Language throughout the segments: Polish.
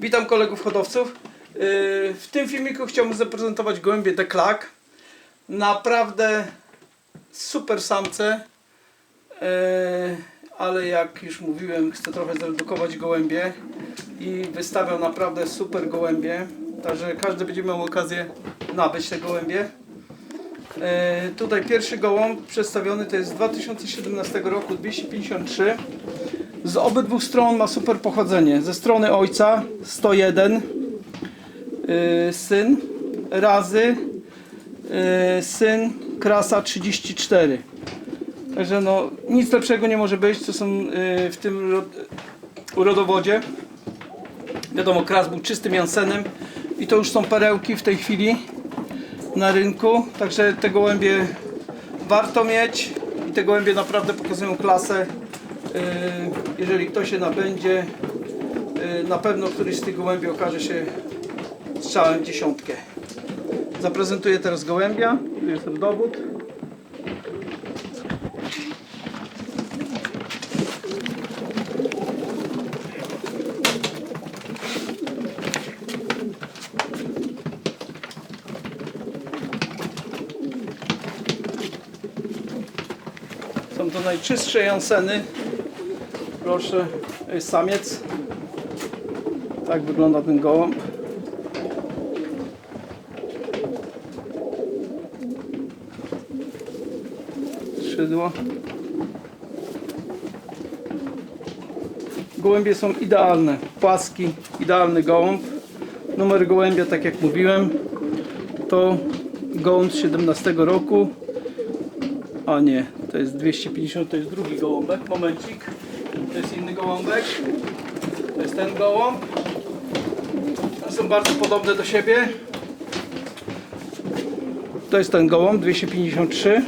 Witam kolegów hodowców. Yy, W tym filmiku chciałbym zaprezentować gołębie The Clack. Naprawdę super samce, yy, ale jak już mówiłem, chcę trochę zredukować gołębie i wystawiam naprawdę super gołębie. Także każdy będzie miał okazję nabyć te gołębie. E, tutaj pierwszy gołąb przedstawiony to jest z 2017 roku 253. Z obydwu stron ma super pochodzenie. Ze strony ojca 101 e, syn razy e, syn krasa 34. Także no nic lepszego nie może być, co są e, w tym ro- rodowodzie. Wiadomo, kras był czystym Jansenem i to już są perełki w tej chwili na rynku, także te gołębie warto mieć i te gołębie naprawdę pokazują klasę. Yy, Jeżeli ktoś się nabędzie, yy, na pewno któryś z tych gołębi okaże się strzałem dziesiątkę. Zaprezentuję teraz gołębia, tu jest ten dowód. Są to najczystsze Janseny. Proszę, jest samiec. Tak wygląda ten gołąb. Skrzydło. Gołębie są idealne. Płaski, idealny gołąb. Numer gołębia, tak jak mówiłem, to gołąb z 17 roku. A nie, to jest 250, to jest drugi gołąbek. Momencik. Gołąbek. To jest ten gołąb. Są bardzo podobne do siebie. To jest ten gołąb 253.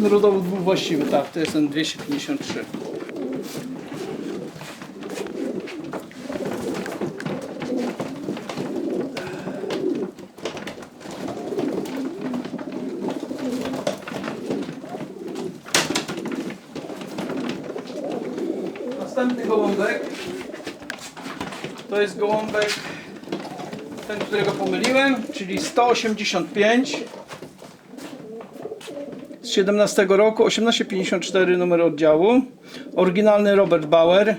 Ten rodowód był właściwy, tak, to jest ten 253. Następny gołąbek to jest gołąbek ten, którego pomyliłem, czyli 185 z 17 roku, 1854 numer oddziału. Oryginalny Robert Bauer.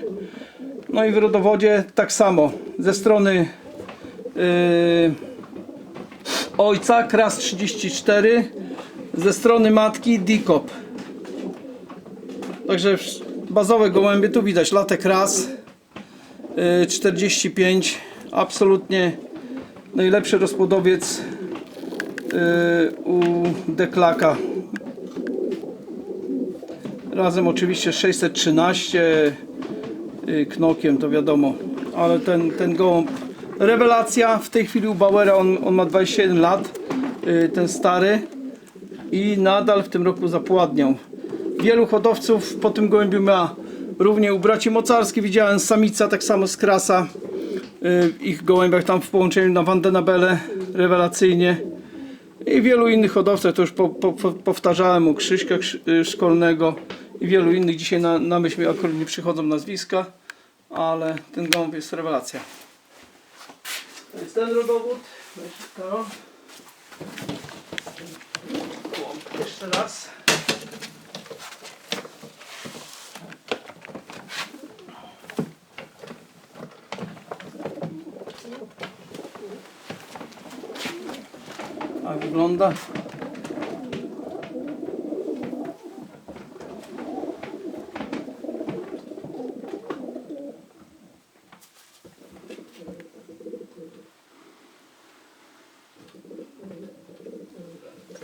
No i w rodowodzie tak samo. Ze strony yy, ojca Kras 34, ze strony matki Dikop. Także bazowe gołębie, tu widać latek ras yy, 45, absolutnie najlepszy rozpłodowiec yy, u Deklaka Razem oczywiście 613 y, knokiem, to wiadomo, ale ten, ten gołąb rewelacja. W tej chwili u Bauera on, on ma 27 lat, y, ten stary i nadal w tym roku zapładniał. Wielu hodowców po tym gołębiu ma równie u braci mocarskich. Widziałem samica, tak samo z krasa. y, ich gołębiach tam w połączeniu na Vandenabele rewelacyjnie. I wielu innych hodowców, to już po, po, po, powtarzałem u Krzyśka Krzy- Szkolnego i wielu innych. Dzisiaj na, na myśl mi akurat nie przychodzą nazwiska, ale ten gołąb jest rewelacja. To jest ten rodowód. Weź to. Gołąb Jeszcze raz. Tak wygląda.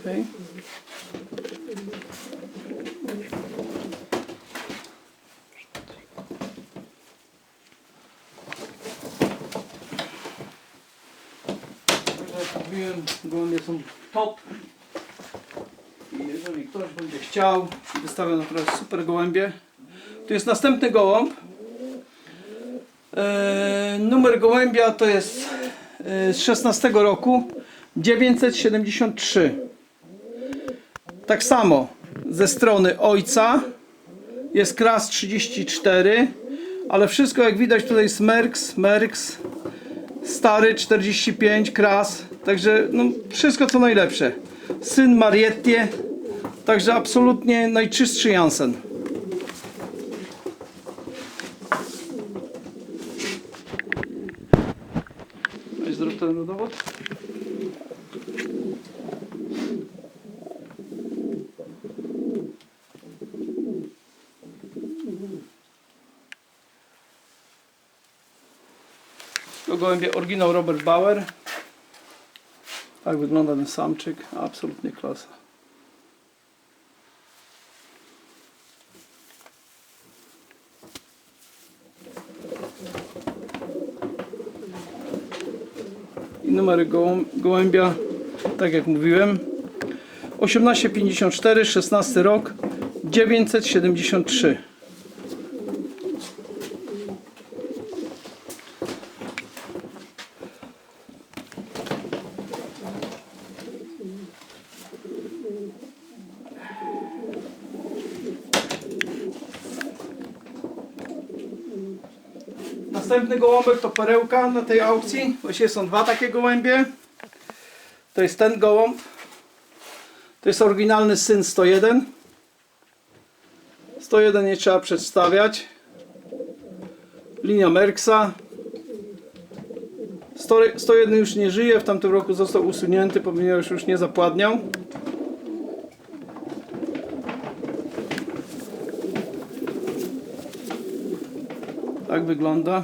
Okay. Jak mówiłem, gołębie są top. I jeżeli ktoś będzie chciał. Wystawiam naprawdę super gołębie. Tu jest następny gołąb. E, numer gołębia to jest e, z 16 roku 973. Tak samo ze strony ojca jest kras 34, ale wszystko jak widać tutaj jest Merks, Merks, stary 45, kras, także no, wszystko co najlepsze. Syn Mariettie, także absolutnie najczystszy Jansen. Zrób ten dowód. Gołębie oryginał Robert Bauer. Tak wygląda ten samczyk. Absolutnie klasa. I numery gołębia, tak jak mówiłem, 1854, 16 rok, 973. Następny gołąbek to perełka na tej aukcji. Właściwie są dwa takie gołębie. To jest ten gołąb. To jest oryginalny syn 101. 101 nie trzeba przedstawiać. Linia Merksa. 100 101 już nie żyje. W tamtym roku został usunięty, ponieważ już nie zapładniał. Tak wygląda.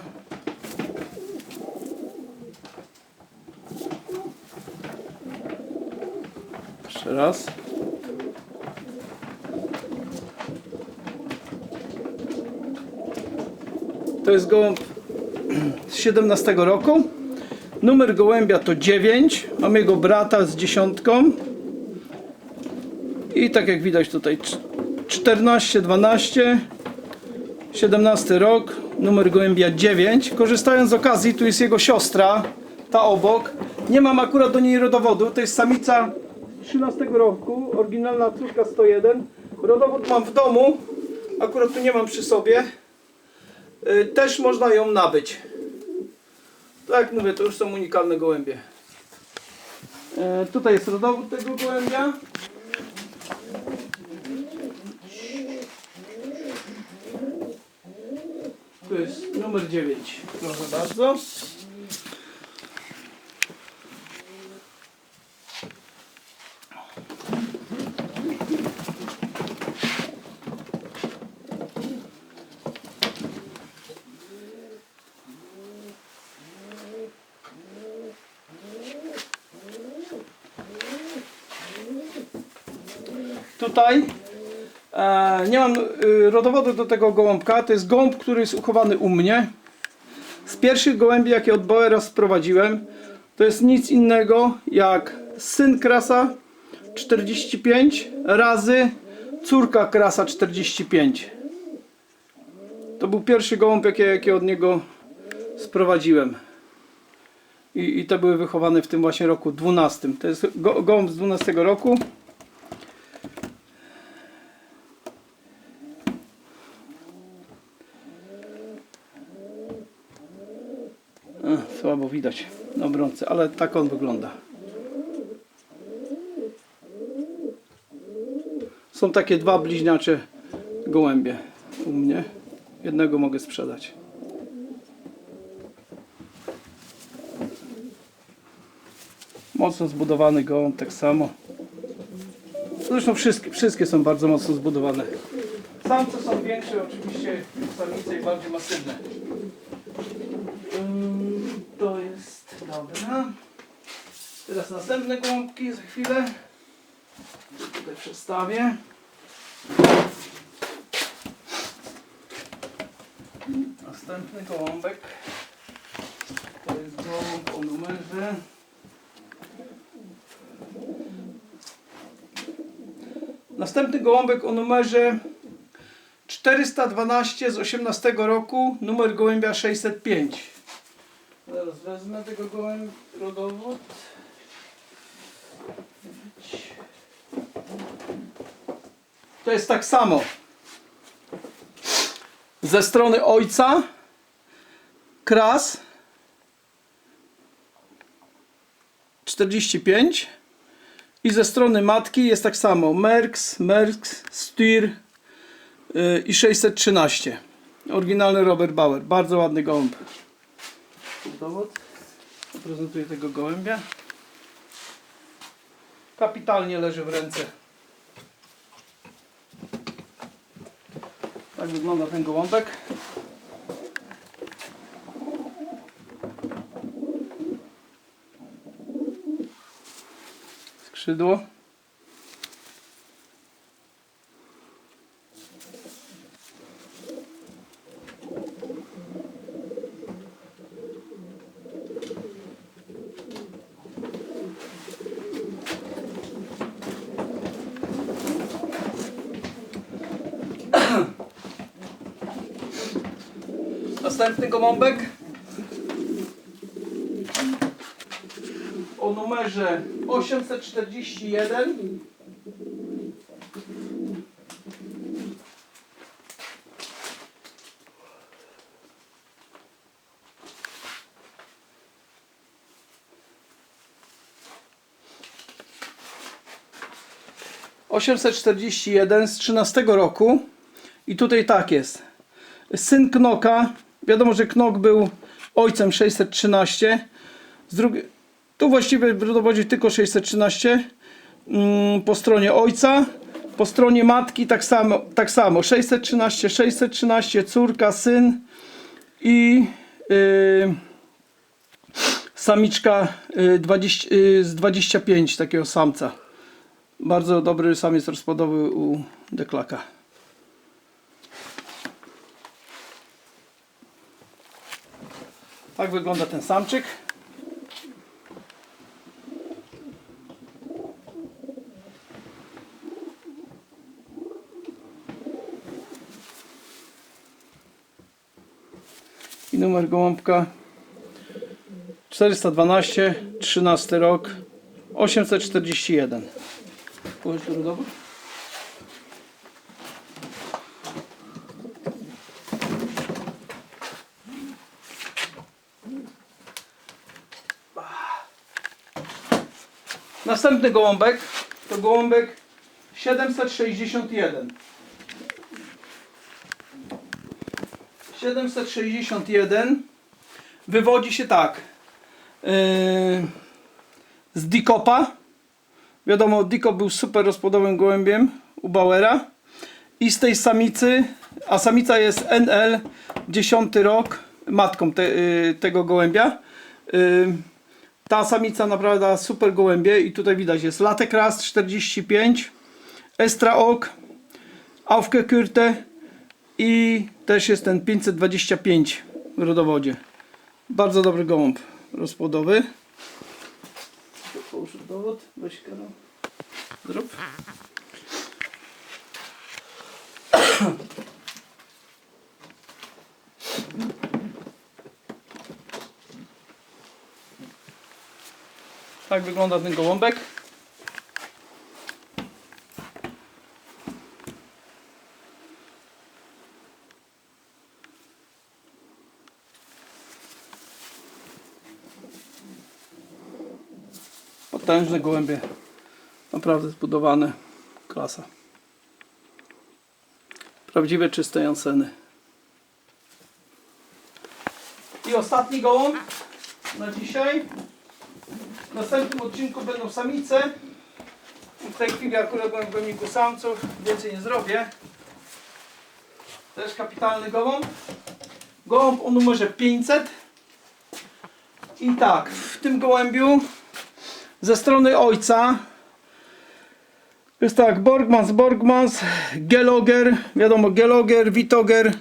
Jeszcze raz. To jest gołąb z 17 roku. Numer gołębia to 9. Mamy jego brata z dziesiątką. I tak jak widać tutaj cz- 14, 12. 17 rok, numer gołębia 9. Korzystając z okazji, tu jest jego siostra, ta obok. Nie mam akurat do niej rodowodu, to jest samica 13 roku, oryginalna córka 101. Rodowód mam w domu, akurat tu nie mam przy sobie. Y, Też można ją nabyć. Tak mówię, to już są unikalne gołębie. E, Tutaj jest rodowód tego gołębia. To jest numer 9. Proszę bardzo. Tutaj E, nie mam y, rodowodu do tego gołąbka. To jest gołąb, który jest uchowany u mnie. Z pierwszych gołębi, jakie od Bauera sprowadziłem, to jest nic innego jak syn krasa 45 razy córka krasa 45. To był pierwszy gołąb, jaki, jaki od niego sprowadziłem. I, I te były wychowane w tym właśnie roku 12. To jest go, gołąb z 12 roku. Słabo widać na obrońcy, ale tak on wygląda. Są takie dwa bliźniacze gołębie u mnie. Jednego mogę sprzedać. Mocno zbudowany gołąb, tak samo. Zresztą wszystkie, wszystkie są bardzo mocno zbudowane. Samce są większe oczywiście samice i bardziej masywne. Mm, To jest dobra. Teraz następne gołąbki za chwilę. Tutaj przedstawię. Następny gołąbek. To jest gołąb o numerze. Następny gołąbek o numerze 412 z 18 roku, numer gołębia 605. Zaraz wezmę tego gołębia rodowód. To jest tak samo. Ze strony ojca kras 45 i ze strony matki jest tak samo. Merks, Merks, Styr yy, i 613 oryginalny Robert Bauer. Bardzo ładny gołąb dowód. Prezentuję tego gołębia. Kapitalnie leży w ręce. Tak wygląda ten gołąbek. Skrzydło. Następny gołąbek? O numerze 841 841 z 13 roku. I tutaj tak jest. Syn Knoka wiadomo, że Knok był ojcem 613 z drugiej tu właściwie w rodowodzie tylko 613 mm, po stronie ojca, po stronie matki tak samo, tak samo 613, 613, córka, syn i yy, samiczka yy, 20, yy, z 25 takiego samca. Bardzo dobry samiec rozpłodowy u deklaka. Tak wygląda ten samczyk. i numer gołąbka. 412 13 rok 841 Powiedz tu Następny gołąbek to gołąbek 761 761 wywodzi się tak. Yy, z Dikopa. Wiadomo Dikop był super rozpłodowym gołębiem u Bauera. I z tej samicy a samica jest NL 10 rok matką te, yy, tego gołębia. Yy, ta samica naprawdę super gołębie i tutaj widać jest Latek Rast 45 Estra Ok Aufgekürte i też jest ten 525 w rodowodzie. Bardzo dobry gołąb rozpłodowy. Połóż dowód, weź kanał. Zrób. Tak wygląda ten gołąbek. Potężne gołębie. Naprawdę zbudowane. Klasa. Prawdziwe czyste janseny. I ostatni gołąb na dzisiaj. W następnym odcinku będą samice. W tej chwili akurat byłem w goniku samców, więcej nie zrobię. Też kapitalny gołąb. Gołąb o numerze 500. I tak, w tym gołębiu ze strony ojca jest tak, Borgmans, Borgmans, Geloger, wiadomo Geloger, Witoger,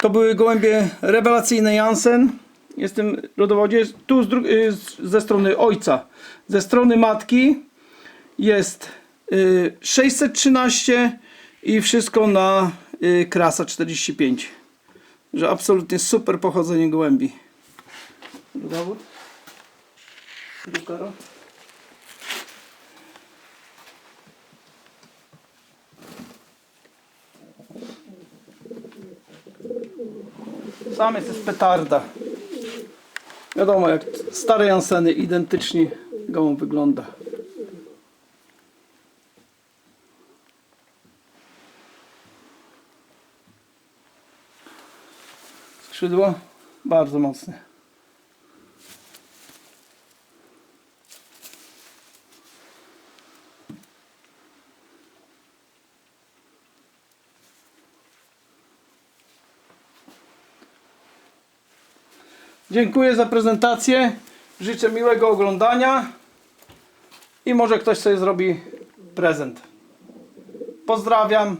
to były gołębie rewelacyjne Jansen. Jestem rodowodzie, tu z y, z- ze strony ojca. Ze strony matki jest y, 613 i wszystko na y, krasa 45. Że absolutnie super pochodzenie gołębi. Dowód? Dukaro? Samiec jest petarda. Wiadomo, jak stare Janseny, identycznie gołąb wygląda. Skrzydło bardzo mocne. Dziękuję za prezentację. Życzę miłego oglądania i może ktoś sobie zrobi prezent. Pozdrawiam.